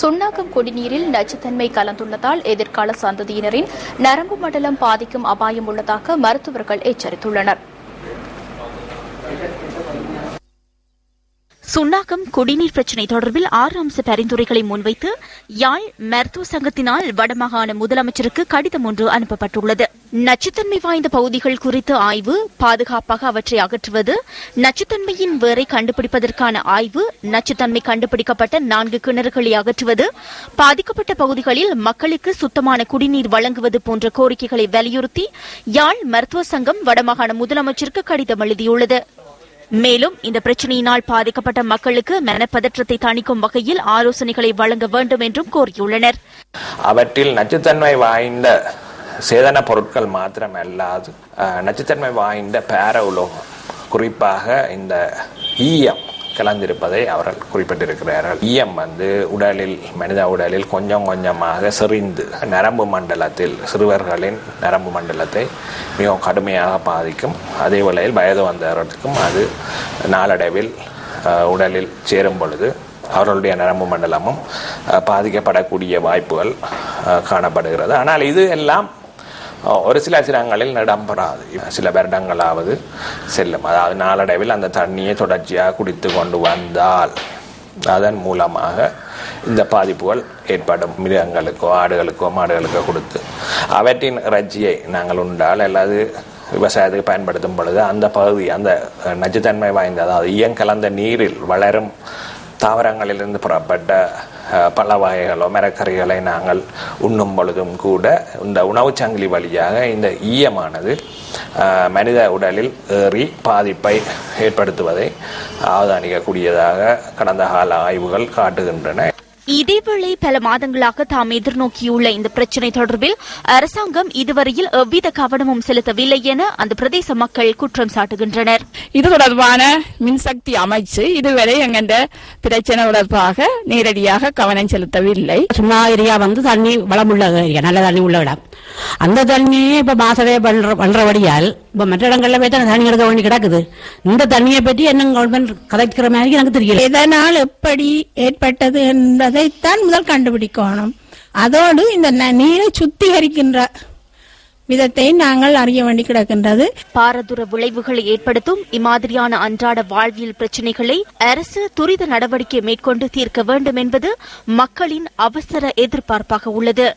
சுண்ணாக்கம் குடிநீரில் நச்சுத்தன்மை கலந்துள்ளதால் எதிர்கால சந்ததியினரின் நரம்பு மண்டலம் பாதிக்கும் அபாயம் உள்ளதாக மருத்துவர்கள் எச்சரித்துள்ளனர். சுண்ணாகம் குடிநீர் பிரச்சினை தொடர்பில் ஆறு அம்ச பரிந்துரைகளை முன்வைத்து யாழ் மருத்துவ சங்கத்தினால் வடமாகாண முதலமைச்சருக்கு கடிதம் ஒன்று அனுப்பப்பட்டுள்ளது. நச்சுத்தன்மை வாய்ந்த பகுதிகள் குறித்த ஆய்வு பாதுகாப்பாக அவற்றை அகற்றுவது நச்சுத்தன்மையின் வேரை கண்டுபிடிப்பதற்கான ஆய்வு நச்சுத்தன்மை கண்டுபிடிக்கப்பட்ட நான்கு கிணறுகளை அகற்றுவது பாதிக்கப்பட்ட பகுதிகளில் மக்களுக்கு சுத்தமான குடிநீர் வழங்குவது போன்ற கோரிக்கைகளை வலியுறுத்தி யாழ் மருத்துவ சங்கம் வடமாகாண முதலமைச்சருக்கு கடிதம் எழுதியுள்ளது. மேலும் இந்த பிரச்சினையினால் பாதிக்கப்பட்ட மக்களுக்கு மனப்பதற்றத்தை தணிக்கும் வகையில் ஆலோசனைகளை வழங்க வேண்டும் என்றும் கோரியுள்ளனர். அவற்றில் நச்சுத்தன்மை வாய்ந்த சேதன பொருட்கள் மாத்திரமல்லாது அஹ், நச்சுத்தன்மை வாய்ந்த பேர உலோகம் குறிப்பாக இந்த ஈயம் கலந்திருப்பதை அவர்கள் குறிப்பிட்டிருக்கிறார்கள். ஈயம் வந்து உடலில் மனித உடலில் கொஞ்சம் கொஞ்சமாக செறிந்து நரம்பு மண்டலத்தில் சிறுவர்களின் நரம்பு மண்டலத்தை மிகவும் கடுமையாக பாதிக்கும். அதே வேளையில் வயது வந்தவர்களுக்கும் அது நாளடைவில் உடலில் சேரும் பொழுது அவர்களுடைய நரம்பு மண்டலமும் பாதிக்கப்படக்கூடிய வாய்ப்புகள் காணப்படுகிறது. ஆனால் இது எல்லாம் ஒரு சில சிரங்களில் இடம்பெறாது சில வருடங்களாவது செல்லும் அதாவது நாளடைவில் அந்த தண்ணியை தொடர்ச்சியாக குடித்து கொண்டு வந்தால் அதன் மூலமாக இந்த பாதிப்புகள் ஏற்படும் மிருகங்களுக்கோ ஆடுகளுக்கோ மாடுகளுக்கோ கொடுத்து அவற்றின் இறைச்சியை நாங்கள் உண்டால் அல்லது விவசாயத்துக்கு பயன்படுத்தும் பொழுது அந்த பகுதி அந்த நச்சுத்தன்மை வாய்ந்த அதாவது இயங்கலந்த நீரில் வளரும் தாவரங்களிலிருந்து புறப்பட்ட பல வகைகளோ மரக்கறிகளை நாங்கள் உண்ணும் பொழுதும் கூட இந்த உணவுச் சங்கிலி வழியாக இந்த ஈயமானது மனித உடலில் ஏறி பாதிப்பை ஏற்படுத்துவதை அவதானிக்கக்கூடியதாக கடந்த கால ஆய்வுகள் காட்டுகின்றன. இதேவேளை பல மாதங்களாக தாம் எதிர்நோக்கியுள்ள இந்த பிரச்சினை தொடர்பில் அரசாங்கம் இதுவரையில் எவ்வித கவனமும் செலுத்தவில்லை என அந்த பிரதேச மக்கள் குற்றம் சாட்டுகின்றனர். இது தொடர்பான மின்சக்தி அமைச்சு இதுவரை எங்கெண்ட பிரச்சனை தொடர்பாக நேரடியாக கவனம் செலுத்தவில்லை. சும்மா ஏரியா வந்து தண்ணி வளமுள்ள ஏரியா நல்ல தண்ணி உள்ள இடம். அந்த தண்ணியே இப்ப மாசவே பண்ற பண்றபடியால் இப்ப மற்ற இடங்கள்ல போய் தான் தண்ணி எடுக்க வேண்டி கிடக்குது. இந்த தண்ணியை பற்றி என்ன கவர்மெண்ட் கதைக்கிற மாதிரி எனக்கு தெரியல. எதனால் எப்படி ஏற்பட்டது என்பதைத்தான் முதல் கண்டுபிடிக்கணும். அதோடு இந்த நீரை சுத்திகரிக்கின்ற விதத்தை நாங்கள் அறிய வேண்டி கிடக்கின்றது. பாரதூர விளைவுகளை ஏற்படுத்தும் இம்மாதிரியான அன்றாட வாழ்வியல் பிரச்சினைகளை அரசு துரித நடவடிக்கை மேற்கொண்டு தீர்க்க வேண்டும் என்பது மக்களின் அவசர எதிர்பார்ப்பாக உள்ளது.